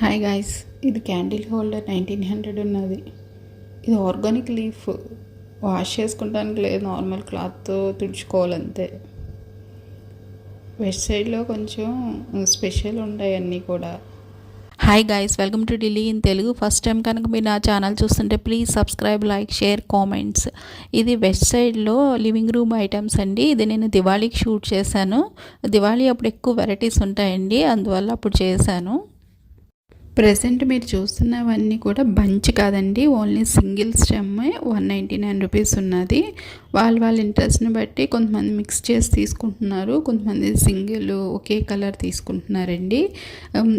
Hi guys ఇది candle holder nineteen hundred ఉన్నది. ఇది ఆర్గానిక్ లీఫ్ వాష్ చేసుకుంటానికి లేదు నార్మల్ క్లాత్తో తుడుచుకోవాలంతే. వెస్ట్ సైడ్లో కొంచెం స్పెషల్ ఉంటాయి అన్నీ కూడా. Hi guys welcome to Delhi in Telugu first time కనుక మీరు నా ఛానల్ చూస్తుంటే please subscribe like share comments ఇది వెస్ట్ సైడ్లో లివింగ్ రూమ్ ఐటమ్స్ అండి. ఇది నేను దివాళీకి షూట్ చేశాను. దివాళీ అప్పుడు ఎక్కువ వెరైటీస్ ఉంటాయండి. అందువల్ల అప్పుడు చేశాను. ప్రజెంట్ మీరు చూస్తున్నవన్నీ కూడా బంచ్ కాదండి. ఓన్లీ సింగిల్ స్టెమ్మే వన్ నైంటీ నైన్ రూపీస్ ఉన్నది. వాళ్ళ వాళ్ళ ఇంట్రెస్ట్ని బట్టి కొంతమంది మిక్స్ చేసి తీసుకుంటున్నారు. కొంతమంది సింగిల్ ఒకే కలర్ తీసుకుంటున్నారండి.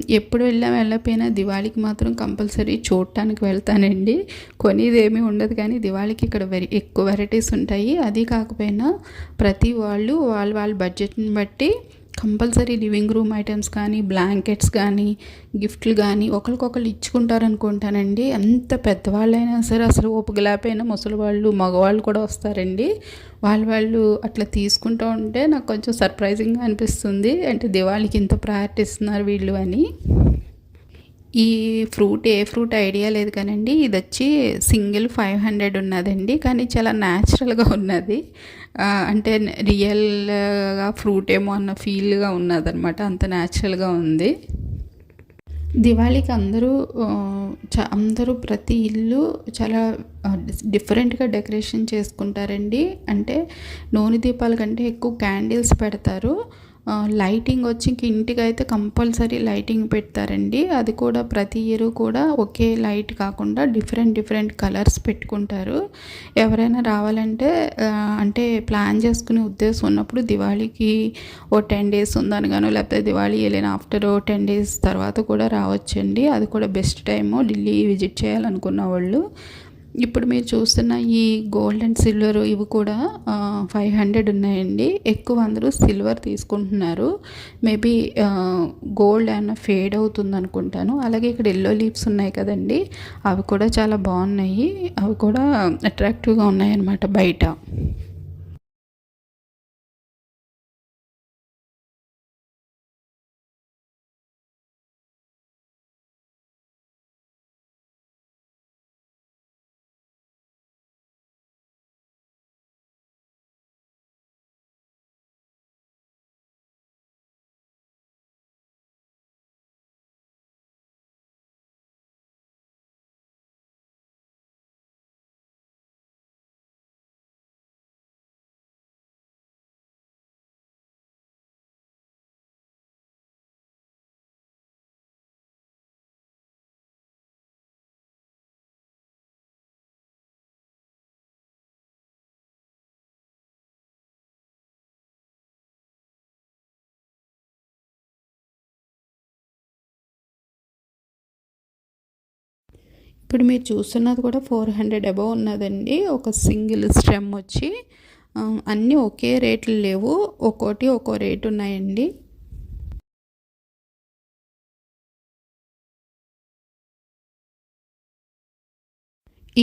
ఎప్పుడు వెళ్ళా వెళ్ళకపోయినా దివాళీకి మాత్రం కంపల్సరీ చూడటానికి వెళ్తానండి. కొనేదేమీ ఉండదు కానీ దివాళీకి ఇక్కడ వెరీ ఎక్కువ వెరైటీస్ ఉంటాయి. అది కాకపోయినా ప్రతి వాళ్ళు వాళ్ళ వాళ్ళ బడ్జెట్ని బట్టి కంపల్సరీ లివింగ్ రూమ్ ఐటమ్స్ కానీ బ్లాంకెట్స్ కానీ గిఫ్ట్లు కానీ ఒకరికొకరు ఇచ్చుకుంటారు అనుకుంటానండి ఎంత పెద్దవాళ్ళైనా సరే అసలు ఓపికలేకపోయినా ముసలి వాళ్ళు మగవాళ్ళు కూడా వస్తారండి. వాళ్ళు వాళ్ళు అట్లా తీసుకుంటూ ఉంటే నాకు కొంచెం సర్ప్రైజింగ్గా అనిపిస్తుంది. అంటే దివాళికి ఇంత ప్రయారిటీ ఇస్తున్నారు వీళ్ళు అని. ఈ ఫ్రూట్ ఏ ఫ్రూట్ ఐడియా లేదు కానండి. ఇది వచ్చి సింగిల్ ఫైవ్ హండ్రెడ్ ఉన్నదండి. కానీ చాలా న్యాచురల్గా ఉన్నది. అంటే రియల్గా ఫ్రూట్ ఏమో అన్న ఫీల్గా ఉన్నదనమాట అంత న్యాచురల్గా ఉంది. దివాళీకి అందరూ చ అందరూ ప్రతి ఇల్లు చాలా డిఫరెంట్గా డెకరేషన్ చేసుకుంటారండి. అంటే నూనె దీపాల కంటే ఎక్కువ క్యాండిల్స్ పెడతారు. లైటింగ్ వచ్చి ఇంటికి అయితే కంపల్సరీ లైటింగ్ పెడతారండి. అది కూడా ప్రతి ఇయర్ కూడా ఒకే లైట్ కాకుండా డిఫరెంట్ డిఫరెంట్ కలర్స్ పెట్టుకుంటారు. ఎవరైనా రావాలంటే అంటే ప్లాన్ చేసుకునే ఉద్దేశం ఉన్నప్పుడు దివాళీకి ఓ టెన్ డేస్ ఉందనగానో లేకపోతే దివాళీ వెళ్ళిన ఆఫ్టర్ ఓ టెన్ డేస్ తర్వాత కూడా రావచ్చండి. అది కూడా బెస్ట్ టైము ఢిల్లీ విజిట్ చేయాలనుకున్న వాళ్ళు. ఇప్పుడు మీరు చూస్తున్న ఈ గోల్డ్ అండ్ సిల్వర్ ఇవి కూడా ఫైవ్ హండ్రెడ్ ఉన్నాయండి. ఎక్కువ అందరూ సిల్వర్ తీసుకుంటున్నారు. మేబీ గోల్డ్ ఏమైనా ఫేడ్ అవుతుంది అనుకుంటాను. అలాగే ఇక్కడ ఎల్లో లీవ్స్ ఉన్నాయి కదండి. అవి కూడా చాలా బాగున్నాయి. అవి కూడా అట్రాక్టివ్గా ఉన్నాయన్నమాట బయట. ఇప్పుడు మీరు చూస్తున్నది కూడా ఫోర్ హండ్రెడ్ అబవ్ ఉన్నదండి. ఒక సింగిల్ స్టెమ్ వచ్చి అన్నీ ఒకే రేట్లు లేవు. ఒక్కోటి ఒక్కో రేటు ఉన్నాయండి.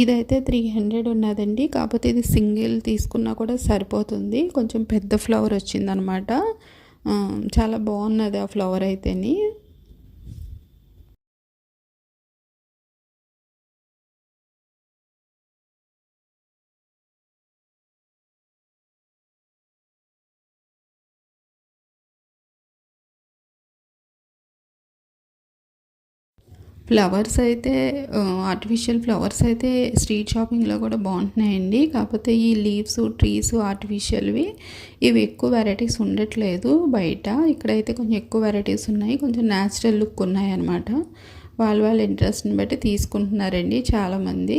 ఇదైతే త్రీ హండ్రెడ్ ఉన్నదండి. కాకపోతే ఇది సింగిల్ తీసుకున్నా కూడా సరిపోతుంది. కొంచెం పెద్ద ఫ్లవర్ వచ్చిందనమాట. చాలా బాగున్నది ఆ ఫ్లవర్ అయితేని. ఫ్లవర్స్ అయితే ఆర్టిఫిషియల్ ఫ్లవర్స్ అయితే స్ట్రీట్ షాపింగ్లో కూడా బాగుంటున్నాయండి. కాకపోతే ఈ లీవ్స్ ట్రీస్ ఆర్టిఫిషియల్వి ఇవి ఎక్కువ వెరైటీస్ ఉండట్లేదు బయట. ఇక్కడైతే కొంచెం ఎక్కువ వెరైటీస్ ఉన్నాయి. కొంచెం న్యాచురల్ లుక్ ఉన్నాయి అన్నమాట వాళ్ళ వాళ్ళ ఇంట్రెస్ట్ని బట్టి తీసుకుంటున్నారండి చాలామంది.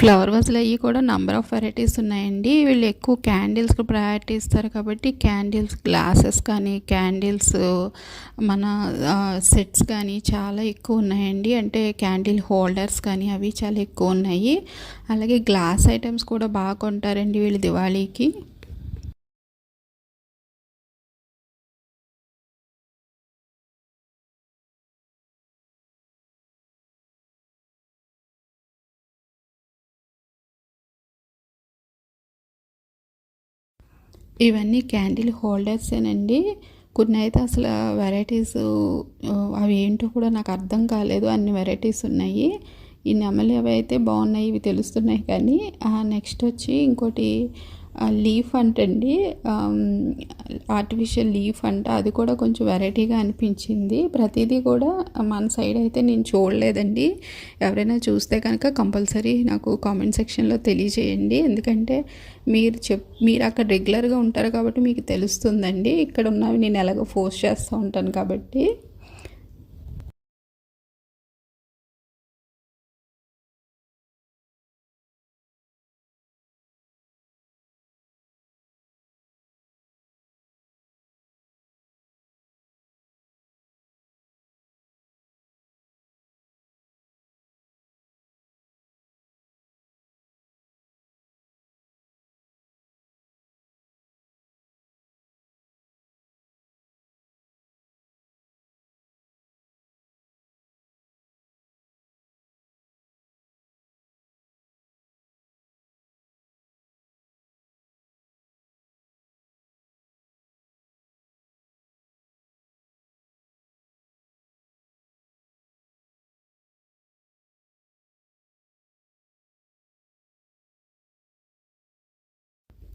ఫ్లవర్ వాజ్లు అవి కూడా నెంబర్ ఆఫ్ వెరైటీస్ ఉన్నాయండి. వీళ్ళు ఎక్కువ క్యాండిల్స్కి ప్రయారిటీ ఇస్తారు కాబట్టి క్యాండిల్స్ గ్లాసెస్ కానీ క్యాండిల్స్ మన సెట్స్ కానీ చాలా ఎక్కువ ఉన్నాయండి. అంటే క్యాండిల్ హోల్డర్స్ కానీ అవి చాలా ఎక్కువ ఉన్నాయి. అలాగే గ్లాస్ ఐటమ్స్ కూడా బాగా కొంటారండి వీళ్ళు దివాళీకి. ఇవన్నీ క్యాండిల్ హోల్డర్సేనండి కొన్ని అయితే అసలు వెరైటీస్ అవి ఏంటో కూడా నాకు అర్థం కాలేదు. అన్ని వెరైటీస్ ఉన్నాయి. ఈ నెమలి అవి అయితే బాగున్నాయి ఇవి తెలుస్తున్నాయి కానీ నెక్స్ట్ వచ్చి ఇంకోటి లీఫ్ అంటండి ఆర్టిఫిషియల్ లీఫ్ అంట. అది కూడా కొంచెం వెరైటీగా అనిపించింది. ప్రతిదీ కూడా మన సైడ్ అయితే నేను చూడలేదండి. ఎవరైనా చూస్తే కనుక కంపల్సరీ నాకు కామెంట్ సెక్షన్లో తెలియజేయండి. ఎందుకంటే మీరు చెప్ మీరు అక్కడ రెగ్యులర్గా ఉంటారు కాబట్టి మీకు తెలుస్తుందండి. ఇక్కడ ఉన్నవి నేను ఎలాగో ఫోర్స్ చేస్తూ ఉంటాను కాబట్టి.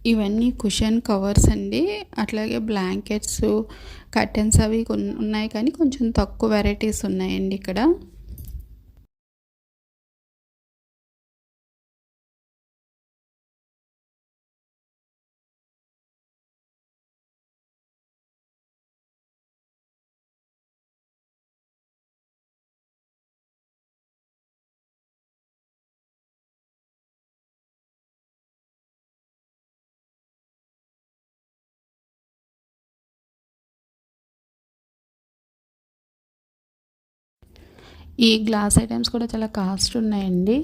ఇవన్నీ కుషన్ కవర్స్ అండి. అట్లాగే బ్లాంకెట్స్ కర్టెన్స్ అవి ఉన్నాయి కానీ కొంచెం తక్కువ వెరైటీస్ ఉన్నాయండి ఇక్కడ. ఈ గ్లాస్ ఐటమ్స్ కూడా చాలా కాస్ట్ ఉన్నాయండి.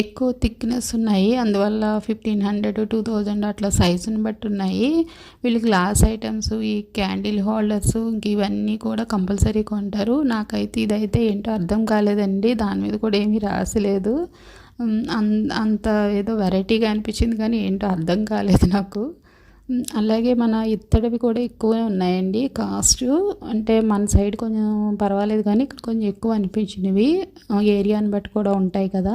ఎక్కువ థిక్నెస్ ఉన్నాయి. అందువల్ల ఫిఫ్టీన్ హండ్రెడ్ టూ థౌజండ్ అట్లా సైజుని బట్టి ఉన్నాయి. వీళ్ళు గ్లాస్ ఐటమ్స్ ఈ క్యాండిల్ హోల్డర్స్ ఇంక ఇవన్నీ కూడా కంపల్సరీ కొంటారు. నాకైతే ఇదైతే ఏంటో అర్థం కాలేదండి. దాని మీద కూడా ఏమీ రాసలేదు అంత ఏదో వెరైటీగా అనిపించింది కానీ ఏంటో అర్థం కాలేదు నాకు. అలాగే మన ఇత్తడివి కూడా ఎక్కువే ఉన్నాయండి. కాస్ట్ అంటే మన సైడ్ కొంచెం పర్వాలేదు కానీ ఇక్కడ కొంచెం ఎక్కువ అనిపించినవి. ఏరియాని బట్టి కూడా ఉంటాయి కదా.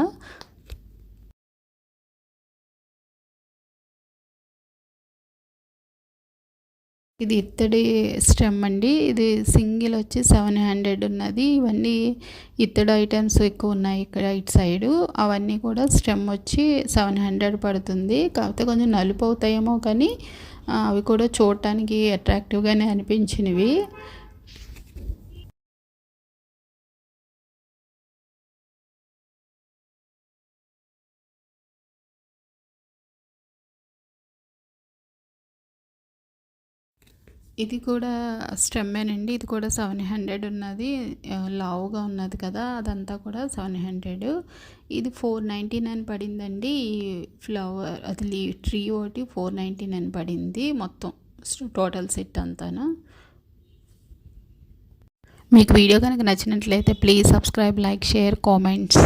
ఇది ఇత్తడి స్టెమ్ అండి. ఇది సింగిల్ వచ్చి సెవెన్ హండ్రెడ్ ఉన్నది. ఇవన్నీ ఇత్తడి ఐటమ్స్ ఎక్కువ ఉన్నాయి ఇక్కడ ఇటు సైడు. అవన్నీ కూడా స్టెమ్ వచ్చి సెవెన్ హండ్రెడ్ పడుతుంది. కాకపోతే కొంచెం నలుపు అవుతాయేమో కానీ అవి కూడా చూడటానికి అట్రాక్టివ్గానే అనిపించినవి. ఇది కూడా స్టెమ్మేనండి. ఇది కూడా సెవెన్ హండ్రెడ్ ఉన్నది. లావుగా ఉన్నది కదా అదంతా కూడా సెవెన్ హండ్రెడ్. ఇది ఫోర్ నైంటీ నైన్ పడిందండి. ఈ ఫ్లవర్ అది లీ ట్రీ ఒకటి ఫోర్ నైంటీ నైన్ పడింది మొత్తం. టోటల్ సెట్ అంతాను? మీకు వీడియో కనుక నచ్చినట్లయితే please subscribe like share comments.